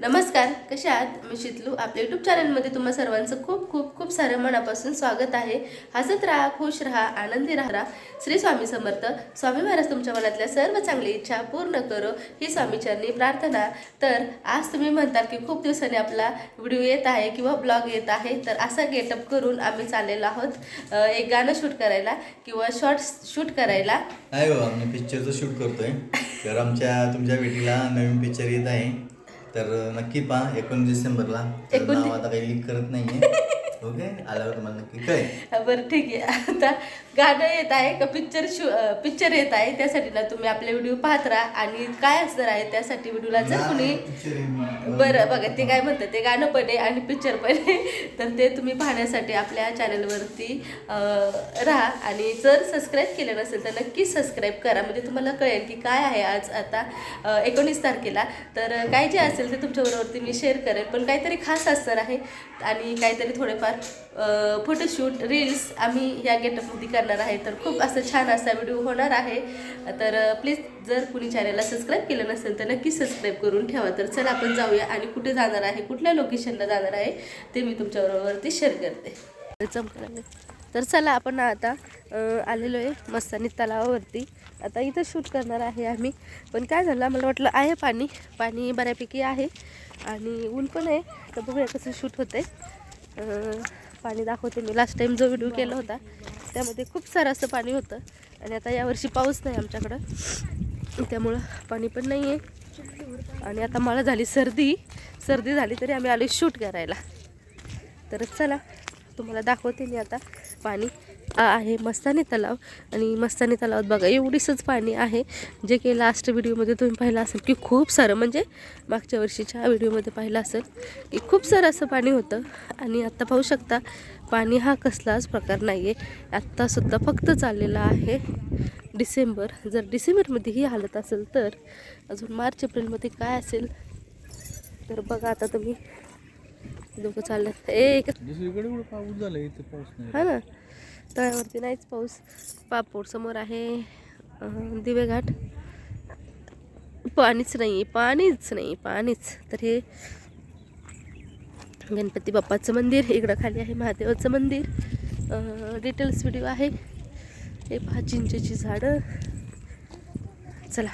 नमस्कार कशा आहात? मी शितलू. आपल्या यूट्यूब चॅनलमध्ये तुम्हा सर्वांचं खूप खूप खूप सारं मनापासून स्वागत आहे. हसत राहा खुश राहा आनंदी राहा. श्री स्वामी समर्थ. स्वामी महाराज तुमच्या मनातल्या सर्व चांगली इच्छा पूर्ण करो ही स्वामीचरणी प्रार्थना. तर आज तुम्ही म्हणताल की खूप दिवसांनी आपला व्हिडिओ येत आहे किंवा ब्लॉग येत आहे तर असा गेटअप करून आम्ही चाललेलो आहोत. एक गाणं शूट करायला किंवा शॉर्ट्स शूट करायला. नाही बाबा पिक्चरचं शूट करतोय. तर आमच्या तुमच्या बेटीला नवीन पिक्चर येत आहे. तर नक्की पहा एकोणीस डिसेंबरला. तर एकोणतीस- नाव आता काही लीक करत नाहीये. ओके? आल्यावर तुम्हाला नक्की. कळेल बरं ठीक आहे. आता गाणं येत आहे का? पिक्चर शू पिक्चर येत आहे. त्यासाठी ना तुम्ही आपले व्हिडिओ पाहत राहा. आणि काय असणार आहे त्यासाठी व्हिडिओला जर कुणी. बरं बघा ते काय म्हणतात ते गाणं पण आहे आणि पिक्चर पण आहे. तर ते तुम्ही पाहण्यासाठी आपल्या चॅनलवरती राहा. आणि जर सबस्क्राईब केलं नसेल तर नक्की सबस्क्राईब करा. म्हणजे तुम्हाला कळेल की काय आहे आज आता एकोणीस तारखेला. तर काय जे असेल ते तुमच्याबरोबरती मी शेअर करेन. पण काहीतरी खास असणार आहे. आणि काहीतरी थोडेफार फोटोशूट रील्स आम्ही या गेटअपमध्ये करणार आहे. तर खूप असं छान असा व्हिडिओ होणार आहे. तर प्लीज जर कुणी चॅनलला सबस्क्राईब केलं नसेल तर नक्की सबस्क्राईब करून ठेवा. तर चला आपण जाऊया आणि कुठे जाणार आहे कुठल्या लोकेशनला जाणार आहे ते मी तुमच्याबरोबरती शेअर करते. चमकला तर चला आपण आता आलेलो आहे मस्तानी तलावावरती. आता इथं शूट करणार आहे आम्ही. पण काय झालं मला वाटलं आहे पाणी. पाणी बऱ्यापैकी आहे आणि ऊन पण आहे. तर बघूया कसं शूट होतं आहे पाणी दाखवते मी. लास्ट टाईम जो व्हिडिओ केला होता त्यामध्ये खूप सारं असं पाणी होतं. आणि आता यावर्षी पाऊस नाही आमच्याकडं. त्यामुळं पाणी पण नाही आहे आणि आता मला झाली सर्दी. सर्दी झाली तरी आम्ही आलो शूट करायला. तर चला तुम्हाला दाखवते मी आता पाणी. आहे मस्तानी तलाव. आणि मस्तानी तलावात बघा एवढीसच पाणी आहे जे की लास्ट व्हिडिओमध्ये तुम्ही पाहिलं असेल की खूप सारं म्हणजे मागच्या वर्षीच्या व्हिडिओमध्ये पाहिलं असेल की खूप सारं असं पाणी होतं. आणि आत्ता पाहू शकता पाणी हा कसलाच प्रकार नाही आहे आत्तासुद्धा फक्त चाललेला आहे डिसेंबर. जर डिसेंबरमध्ये ही हालत असेल तर अजून मार्च एप्रिलमध्ये काय असेल तर बघा आता तुम्ही. लोक चालले एक हा ना. तळ्यावरती नाहीच पाऊस. पापोड समोर आहे दिवेघाट. पाणीच नाही पाणीच नाही पाणीच. तर हे गणपती बाप्पाचं मंदिर इकडं खाली आहे महादेवाचं मंदिर. डिटेल्स व्हिडिओ आहे. हे पहा चिंचेची झाडं. चला.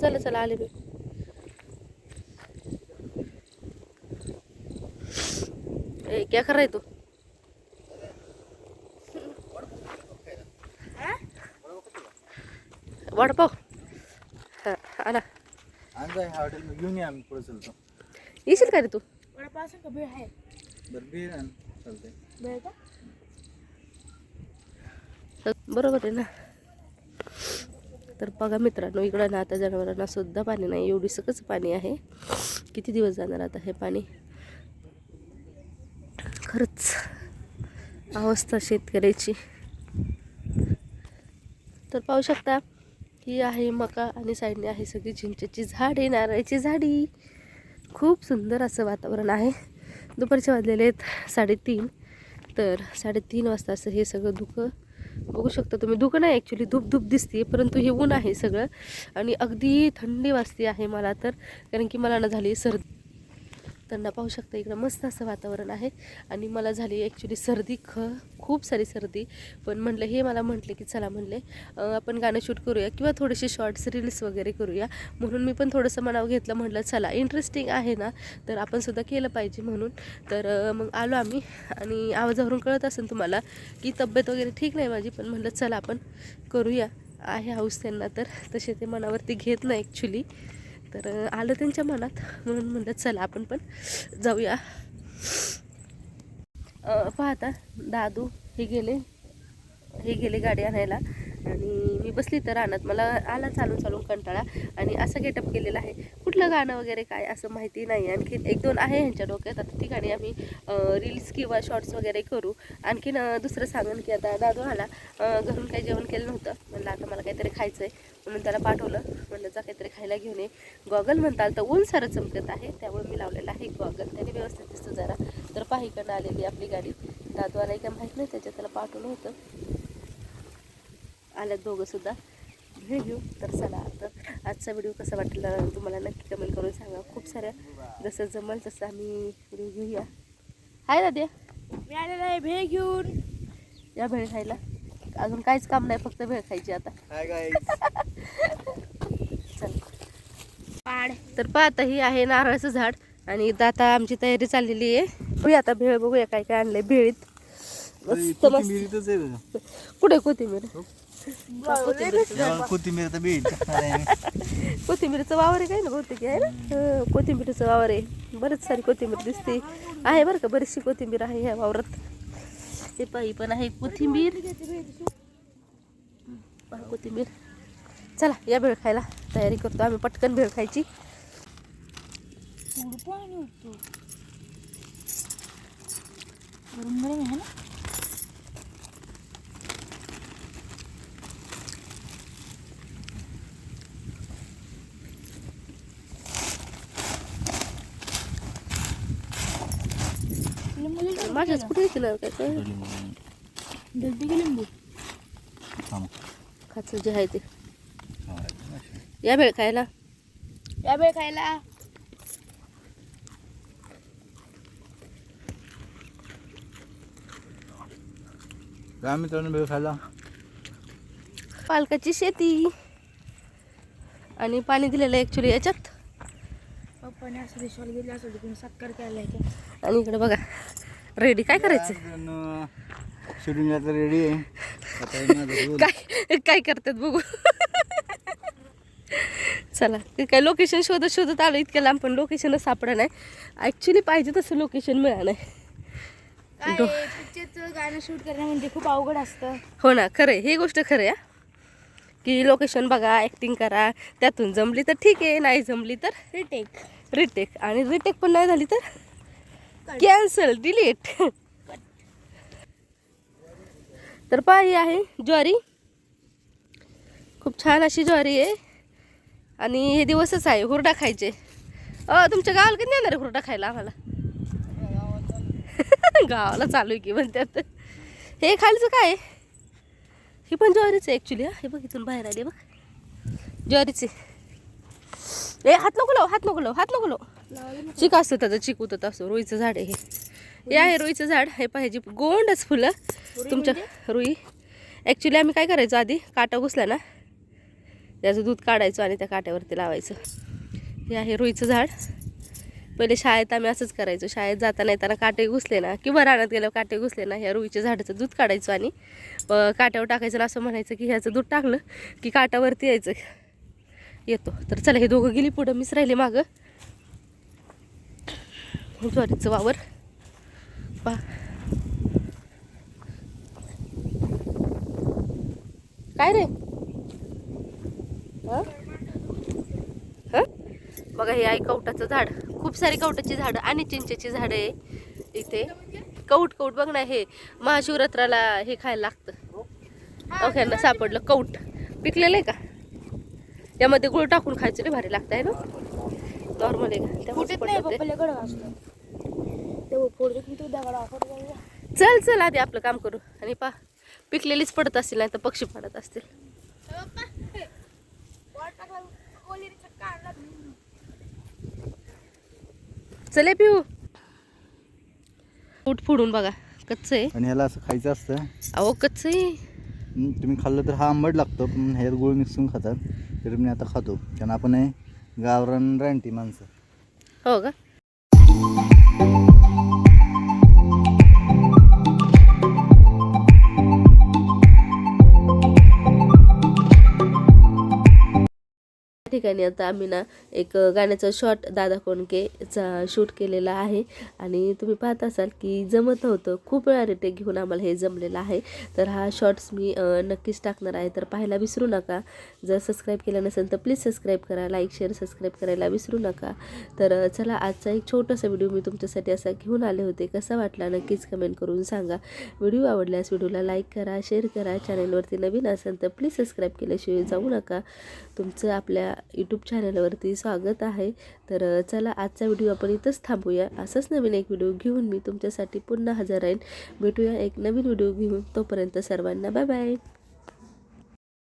चला चला आले मी ए, क्या कर रहा है तू वडापाव हा आला आहे हॉटेल घेऊन या आम्ही पुढे चलतो येशील का रे तू बरं बिर आण चालतंय बरोबर आहे ना तर बघा मित्रांनो इकडं ना आता जनावरांना सुद्धा पाणी नाही एवढी सकच पाणी आहे किती दिवस जाणार आता हे पाणी खरंच अवस्था शेतकऱ्याची. तर पाहू शकता ही आहे मका आणि साईडने आहे सगळी चिंचेची झाडे नारळाची झाडी. खूप सुंदर असं वातावरण आहे. दुपारचे वाजलेले आहेत साडेतीन. तर साडेतीन वाजता असं हे सगळं धुकं. बघू शकता तुम्ही धुकं नाही ॲक्च्युली धूप धूप दिसते परंतु हे ऊन आहे सगळं. आणि अगदी थंडी वाजते आहे मला तर कारण की मला ना झाली सर्दी. त्यांना पाहू शकता इकडं मस्त असं वातावरण आहे. आणि मला झाली ॲक्च्युली सर्दी ख खूप सारी सर्दी. पण म्हटलं हे मला म्हटले की चला म्हणले आपण गाणं शूट करूया किंवा थोडेसे शॉर्ट्स रील्स वगैरे करूया. म्हणून मी पण थोडंसं मनाव घेतलं म्हटलं चला इंटरेस्टिंग आहे ना. तर आपण सुद्धा केलं पाहिजे म्हणून. तर मग आलो आम्ही. आणि आवाजावरून कळत असेल तुम्हाला की तब्येत वगैरे ठीक नाही माझी पण म्हटलं चला आपण करूया. आहे हाऊस त्यांना तर. तसे ते मनावरती घेत नाही ॲक्च्युली तर आलं त्यांच्या मनात. म्हणून म्हणलं चला आपण पण जाऊया. पाहता दादू हे गेले. हे गेले गाडी आणायला. आणि मी बसली तर रानात. मला आला चालून चालून कंटाळा. आणि असा गेटअप केलेला आहे. कुठलं गाणं वगैरे काय असं माहिती नाही. आणखीन एक दोन आहे ह्यांच्या डोक्यात. आता ती गाणी आम्ही रील्स किंवा शॉर्ट्स वगैरे करू. आणखीन दुसरं सांगून की आता दादू आला. घरून काही जेवण केलं नव्हतं. म्हणलं आता मला काहीतरी खायचं आहे म्हणून त्याला पाठवलं. म्हणलं जा काहीतरी खायला घेऊन ये. गॉगल म्हणताल तर ऊन सारं चमकत आहे. त्यामुळे मी लावलेलं आहे गॉगल. त्याने व्यवस्थित दिसतो जरा. तर पाहिकडनं आलेली आपली गाडी. दादू आला का माहीत नाही. त्याच्यात त्याला पाठवलं होतं. आल्यात दोघंसुद्धा घेऊ. तर चला तर आजचा व्हिडिओ कसा वाटला तुम्हाला नक्की कमेंट करून सांगा. खूप साऱ्या जसं जमल तसं आम्ही व्हिडिओ घेऊया. हाय दाद्या. मी आलेला आहे भेळ घेऊन. या भेळ खायला. अजून काहीच काम नाही फक्त भेळ खायची आता. चला. पाड तर पाहता ही आहे नारळाचं झाड आणि इथं आता आमची तयारी चाललेली आहे. बघूया आता भेळ बघूया काय काय आणलंय भेळीत. मस्त मस्त. कुठे कोथिंबीर? कोथिंबीर तर कोथिंबीरचं वावर आहे काय ना बहुतेक आहे ना हं, कोथिंबीरचं वावर आहे. बरंच सारी कोथिंबीर दिसते. आहे बरं का बरीचशी कोथिंबीर आहे ह्या वावरात. हे पायी पण आहे कोथिंबीर. पहा कोथिंबीर. चला या भेळ खायला तयारी करतो आम्ही पटकन भेळ खायची. पाणी माझ्याच कुठे केलं काय काय दलती की लिंबू खाचं जे आहे ते या भेळ खायला या भेळ खायला काय मित्रांनो भेळ खायला पालकाची शेती आणि पाणी दिलेलं आहे ॲक्च्युली याच्यात पप्पाने असं रिसॉल गेले असं सत्कार केला आहे आणि इकडे बघा रेडी काय करायचं? शूटिंग रेडी आहे. हे. काय काय करतात बघू? चला ते काय लोकेशन शोधत शोधत आलो इतक्या लांब पण लोकेशनच सापडा नाही. ॲक्च्युली पाहिजे तसं लोकेशन मिळालं नाही. काय पिक्चरचं गाणं शूट करणं म्हणजे खूप अवघड असतं. हो ना खरं आहे. हे गोष्ट खरं आहे हा. की लोकेशन बघा ॲक्टिंग करा. त्यातून जमली तर ठीक आहे नाही जमली तर रिटेक रिटेक आणि रिटेक पण नाही झाली तर? कॅन्सल डिलीट तर पहा ही आहे ज्वारी. खूप छान अशी ज्वारी आहे. आणि हे दिवसच आहे हुरडा खायचे. अ तुमच्या गावाला कधी येणार आहे हुरडा खायला आम्हाला? गावाला चालू आहे की म्हणतात. हे खालचं काय ही पण ज्वारीच आहे ॲक्च्युली हे. बघ इथून बाहेर आली बघ. ज्वारीचे. ए हात नको लाव हात नको लाव हात नको लाव. चिक असतं त्याचं चिक उतत असतो. रुईचं झाड आहे हे. हे आहे रुईचं झाड. हे पाहिजे गोंडच फुलं. तुमच्या रुई. ॲक्च्युली आम्ही काय करायचो आधी? काटा घुसला ना. त्याचं दूध काढायचो आणि त्या काट्यावरती लावायचं. हे आहे रुईचं झाड. पहिले शाळेत आम्ही असंच करायचो. शाळेत जाताना येताना काटे घुसले ना किंवा रानात गेल्यावर काटे घुसले ना ह्या रुईच्या झाडाचं दूध काढायचो आणि काट्यावर टाकायचं असं म्हणायचं की ह्याचं दूध टाकलं की काटावरती यायचं. येतो. तर चला हे दोघं गेली पुढं. मीच राहिले मागं. ज्वारीचं वावर पा. काय रे? बघा हे आहे कवटाचं झाड. खूप सारी कवटाची झाडं आणि चिंचेची झाडं आहे इथे. कौट कौट बघ ना हे. महाशिवरात्राला हे खायला लागतं. अवघ्यांना सापडलं कौट पिकलेलं आहे का? यामध्ये गुळ टाकून खायचं रे भारी लागतं आहे ना? नॉर्मल आहे. का त्यामुळे फुटत नाही पडलं ते. पप्पाला कडक असतं तेव्हा फोडतो की तू दगडा फोडतो चल चल आधी आपलं काम करू. आणि पा पिकलेलीच पडत असतील नाही तर पक्षी पडत असतील. चले पिऊ. उठ फोडून बघा कच्च आहे. आणि ह्याला असं खायचं असतं. अहो कच्च आहे. तुम्ही खाल्लं तर हा आंबट लागतो पण ह्यात गुळ मिक्स करून खातात. तरी मी आता खातो. कारण आपण आहे गावरान रानटी माणसं. हो का? ठिकाणी आता आम्ही ना एक गाण्याचा शॉट दादा कोणकेचा शूट केलेला आहे. आणि तुम्ही पाहत असाल की जमत नव्हतं. खूप वेळा रिटेक घेऊन आम्हाला हे जमलेलं आहे. तर हा शॉर्ट्स मी नक्कीच टाकणार आहे. तर पाहायला विसरू नका. जर सबस्क्राईब केलं नसेल तर प्लीज सबस्क्राईब करा. लाईक शेअर सबस्क्राईब करायला विसरू नका. तर चला आजचा एक छोटासा व्हिडिओ मी तुमच्यासाठी असा घेऊन आले होते. कसा वाटला नक्कीच कमेंट करून सांगा. व्हिडिओ आवडल्यास व्हिडिओला लाईक करा शेअर करा. चॅनलवरती नवीन असेल तर प्लीज सबस्क्राईब केल्याशिवाय जाऊ नका. तुमचं आपल्या यूट्यूब चॅनलवरती स्वागत आहे. तर चला आजचा व्हिडिओ आपण इथंच थांबूया. असंच नवीन एक व्हिडिओ घेऊन मी तुमच्यासाठी पुन्हा हजर राहीन. भेटूया एक नवीन व्हिडिओ घेऊन. तोपर्यंत सर्वांना बाय बाय